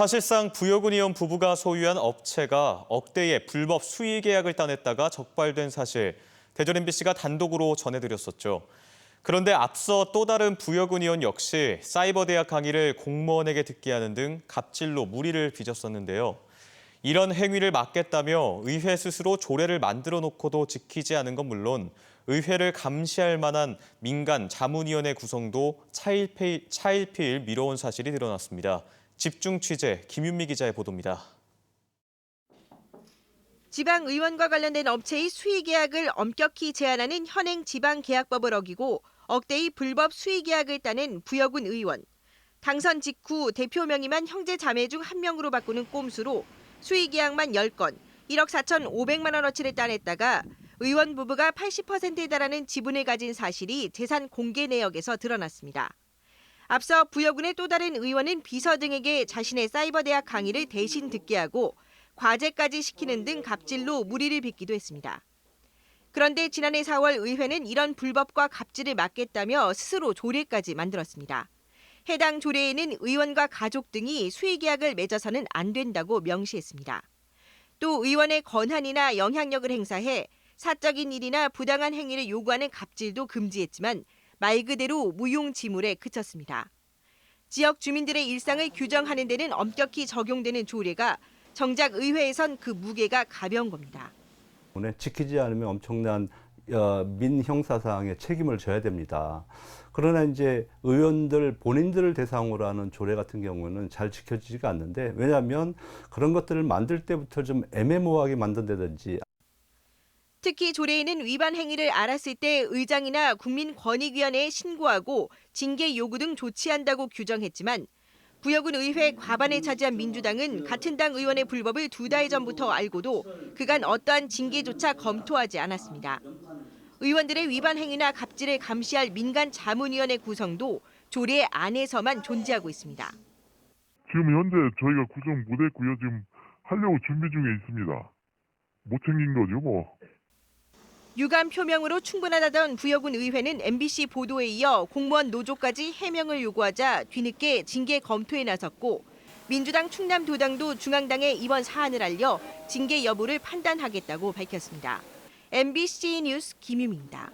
사실상 부여군 의원 부부가 소유한 업체가 억대의 불법 수의 계약을 따냈다가 적발된 사실 대전 MBC가 단독으로 전해드렸었죠. 그런데 앞서 또 다른 부여군 의원 역시 사이버 대학 강의를 공무원에게 듣게 하는 등 갑질로 무리를 빚었었는데요. 이런 행위를 막겠다며 의회 스스로 조례를 만들어 놓고도 지키지 않은 건 물론 의회를 감시할 만한 민간 자문위원회 구성도 차일피일, 차일피일 미뤄온 사실이 드러났습니다. 집중 취재 김윤미 기자의 보도입니다. 지방 의원과 관련된 업체의 수의 계약을 엄격히 제한하는 현행 지방 계약법을 어기고 억대의 불법 수의 계약을 따낸 부여군 의원. 당선 직후 대표 명의만 형제 자매 중 한 명으로 바꾸는 꼼수로 수의 계약만 10건, 1억 4,500만 원어치를 따냈다가 의원 부부가 80%에 달하는 지분을 가진 사실이 재산 공개 내역에서 드러났습니다. 앞서 부여군의 또 다른 의원은 비서 등에게 자신의 사이버 대학 강의를 대신 듣게 하고 과제까지 시키는 등 갑질로 무리를 빚기도 했습니다. 그런데 지난해 4월 의회는 이런 불법과 갑질을 막겠다며 스스로 조례까지 만들었습니다. 해당 조례에는 의원과 가족 등이 수의 계약을 맺어서는 안 된다고 명시했습니다. 또 의원의 권한이나 영향력을 행사해 사적인 일이나 부당한 행위를 요구하는 갑질도 금지했지만 말 그대로 무용지물에 그쳤습니다. 지역 주민들의 일상을 규정하는 데는 엄격히 적용되는 조례가 정작 의회에선 그 무게가 가벼운 겁니다. 지키지 않으면 엄청난 어, 민형사상의 책임을 져야 됩니다. 그러나 이제 의원들 본인들을 대상으로 하는 조례 같은 경우는 잘 지켜지지가 않는데 왜냐하면 그런 것들을 만들 때부터 좀 애매모호하게 만든다든지 특히 조례에는 위반 행위를 알았을 때 의장이나 국민권익위원회에 신고하고 징계 요구 등 조치한다고 규정했지만 부여군 의회 과반을 차지한 민주당은 같은 당 의원의 불법을 두 달 전부터 알고도 그간 어떠한 징계조차 검토하지 않았습니다. 의원들의 위반 행위나 갑질을 감시할 민간 자문위원회 구성도 조례 안에서만 존재하고 있습니다. 지금 현재 저희가 구성 못했고요. 지금 하려고 준비 중에 있습니다. 못 챙긴 거죠, 뭐. 유감 표명으로 충분하다던 부여군 의회는 MBC 보도에 이어 공무원 노조까지 해명을 요구하자 뒤늦게 징계 검토에 나섰고 민주당 충남도당도 중앙당에 이번 사안을 알려 징계 여부를 판단하겠다고 밝혔습니다. MBC 뉴스 김유미입니다.